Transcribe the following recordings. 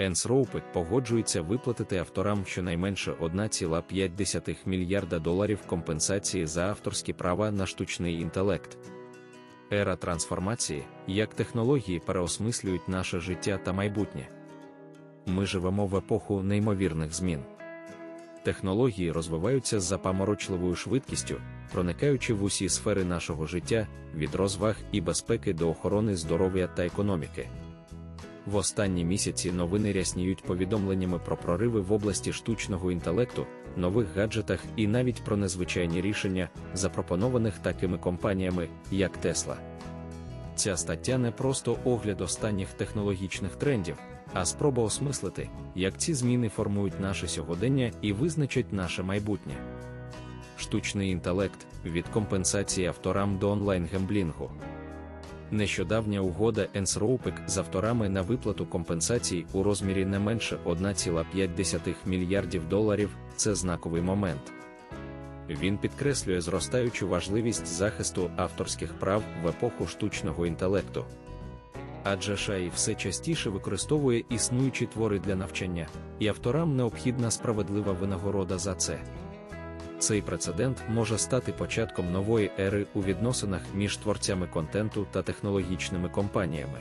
Енсроупек погоджується виплатити авторам щонайменше 1,5 мільярда доларів компенсації за авторські права на штучний інтелект. Ера трансформації, як технології переосмислюють наше життя та майбутнє. Ми живемо в епоху неймовірних змін. Технології розвиваються з запаморочливою швидкістю, проникаючи в усі сфери нашого життя від розваг і безпеки до охорони здоров'я та економіки. В останні місяці новини рясніють повідомленнями про прориви в області штучного інтелекту, нових гаджетах і навіть про незвичайні рішення, запропонованих такими компаніями, як Tesla. Ця стаття не просто огляд останніх технологічних трендів, а спроба осмислити, як ці зміни формують наше сьогодення і визначать наше майбутнє. Штучний інтелект від компенсації авторам до онлайн-гемблінгу. Нещодавня угода Енсроупек з авторами на виплату компенсацій у розмірі не менше 1,5 мільярдів доларів це знаковий момент. Він підкреслює зростаючу важливість захисту авторських прав в епоху штучного інтелекту. Адже шаї все частіше використовує існуючі твори для навчання, і авторам необхідна справедлива винагорода за це. Цей прецедент може стати початком нової ери у відносинах між творцями контенту та технологічними компаніями.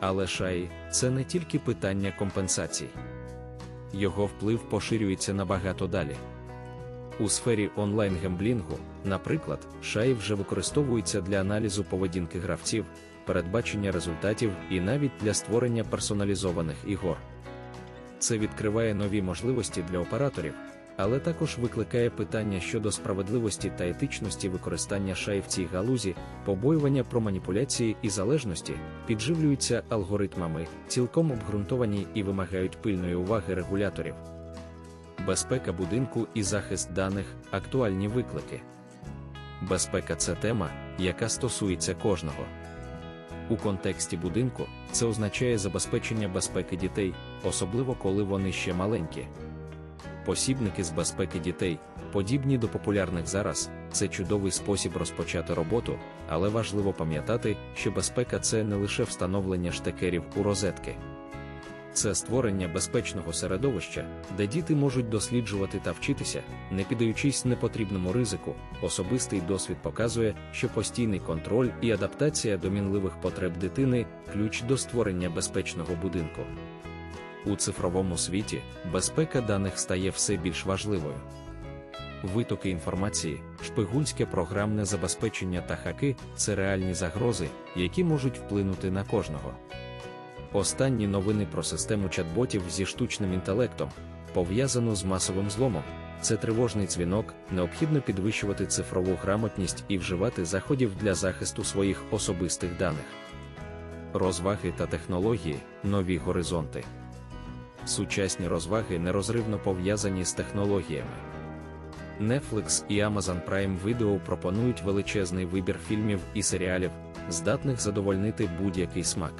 Але шаї це не тільки питання компенсацій. Його вплив поширюється набагато далі. У сфері онлайн-гемблінгу, наприклад, шаї вже використовуються для аналізу поведінки гравців, передбачення результатів і навіть для створення персоналізованих ігор. Це відкриває нові можливості для операторів, але також викликає питання щодо справедливості та етичності використання шай в цій галузі, побоювання про маніпуляції і залежності, підживлюються алгоритмами, цілком обґрунтовані і вимагають пильної уваги регуляторів. Безпека будинку і захист даних актуальні виклики. Безпека це тема, яка стосується кожного. У контексті будинку це означає забезпечення безпеки дітей, особливо коли вони ще маленькі. Посібники з безпеки дітей, подібні до популярних зараз, це чудовий спосіб розпочати роботу, але важливо пам'ятати, що безпека це не лише встановлення штекерів у розетки. Це створення безпечного середовища, де діти можуть досліджувати та вчитися, не піддаючись непотрібному ризику. Особистий досвід показує, що постійний контроль і адаптація до мінливих потреб дитини ключ до створення безпечного будинку. У цифровому світі безпека даних стає все більш важливою. Витоки інформації, шпигунське програмне забезпечення та хаки це реальні загрози, які можуть вплинути на кожного. Останні новини про систему чат-ботів зі штучним інтелектом, пов'язану з масовим зломом, це тривожний дзвінок, необхідно підвищувати цифрову грамотність і вживати заходів для захисту своїх особистих даних. Розваги та технології, нові горизонти. Сучасні розваги нерозривно пов'язані з технологіями. Netflix і Amazon Prime Video пропонують величезний вибір фільмів і серіалів, здатних задовольнити будь-який смак.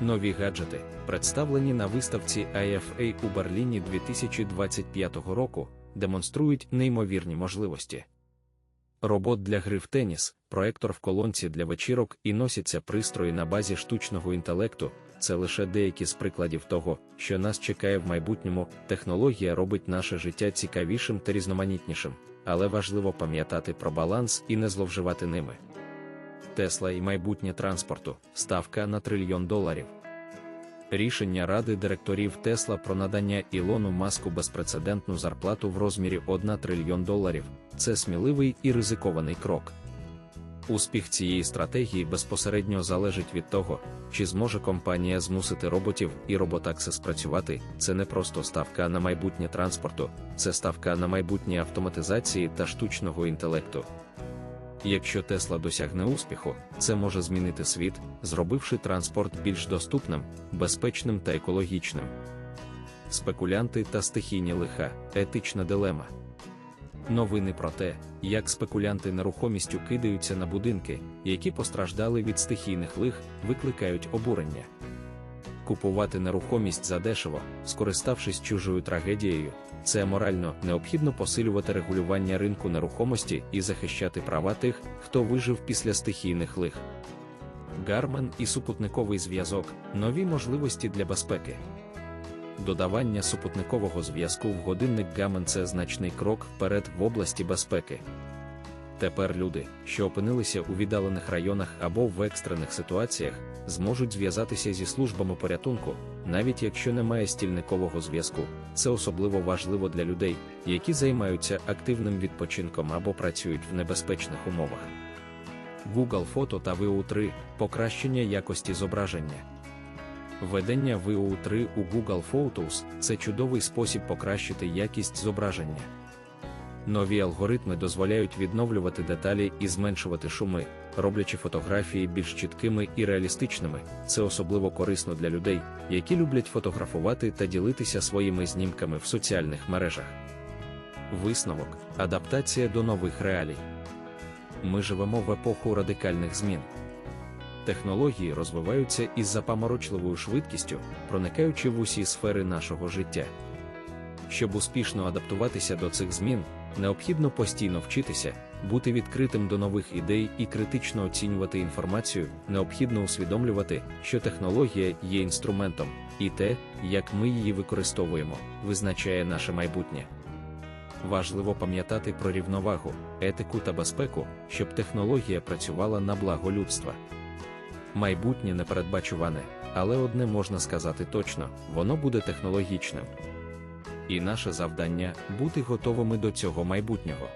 Нові гаджети, представлені на виставці IFA у Берліні 2025 року, демонструють неймовірні можливості. Робот для гри в теніс, проектор в колонці для вечірок і носяться пристрої на базі штучного інтелекту. Це лише деякі з прикладів того, що нас чекає в майбутньому. Технологія робить наше життя цікавішим та різноманітнішим, але важливо пам'ятати про баланс і не зловживати ними. Тесла і майбутнє транспорту, ставка на трильйон доларів. Рішення ради директорів Тесла про надання Ілону маску безпрецедентну зарплату в розмірі 1 трильйон доларів це сміливий і ризикований крок. Успіх цієї стратегії безпосередньо залежить від того, чи зможе компанія змусити роботів і роботакси спрацювати. Це не просто ставка на майбутнє транспорту, це ставка на майбутнє автоматизації та штучного інтелекту. Якщо Тесла досягне успіху, це може змінити світ, зробивши транспорт більш доступним, безпечним та екологічним. Спекулянти та стихійні лиха, етична дилема. Новини про те, як спекулянти нерухомістю кидаються на будинки, які постраждали від стихійних лих, викликають обурення. Купувати нерухомість задешево, скориставшись чужою трагедією, це морально необхідно посилювати регулювання ринку нерухомості і захищати права тих, хто вижив після стихійних лих. Garmin і супутниковий зв'язок, нові можливості для безпеки. Додавання супутникового зв'язку в годинник Garmin – це значний крок вперед в області безпеки. Тепер люди, що опинилися у віддалених районах або в екстрених ситуаціях, зможуть зв'язатися зі службами порятунку, навіть якщо немає стільникового зв'язку. Це особливо важливо для людей, які займаються активним відпочинком або працюють в небезпечних умовах. Google Фото та VU3 покращення якості зображення. Введення VU3 у Google Photos це чудовий спосіб покращити якість зображення. Нові алгоритми дозволяють відновлювати деталі і зменшувати шуми, роблячи фотографії більш чіткими і реалістичними. Це особливо корисно для людей, які люблять фотографувати та ділитися своїми знімками в соціальних мережах. Висновок адаптація до нових реалій. Ми живемо в епоху радикальних змін. Технології розвиваються із запаморочливою швидкістю, проникаючи в усі сфери нашого життя. Щоб успішно адаптуватися до цих змін, необхідно постійно вчитися, бути відкритим до нових ідей і критично оцінювати інформацію, необхідно усвідомлювати, що технологія є інструментом, і те, як ми її використовуємо, визначає наше майбутнє. Важливо пам'ятати про рівновагу, етику та безпеку, щоб технологія працювала на благо людства. Майбутнє непередбачуване, але одне можна сказати точно: воно буде технологічним. І наше завдання бути готовими до цього майбутнього.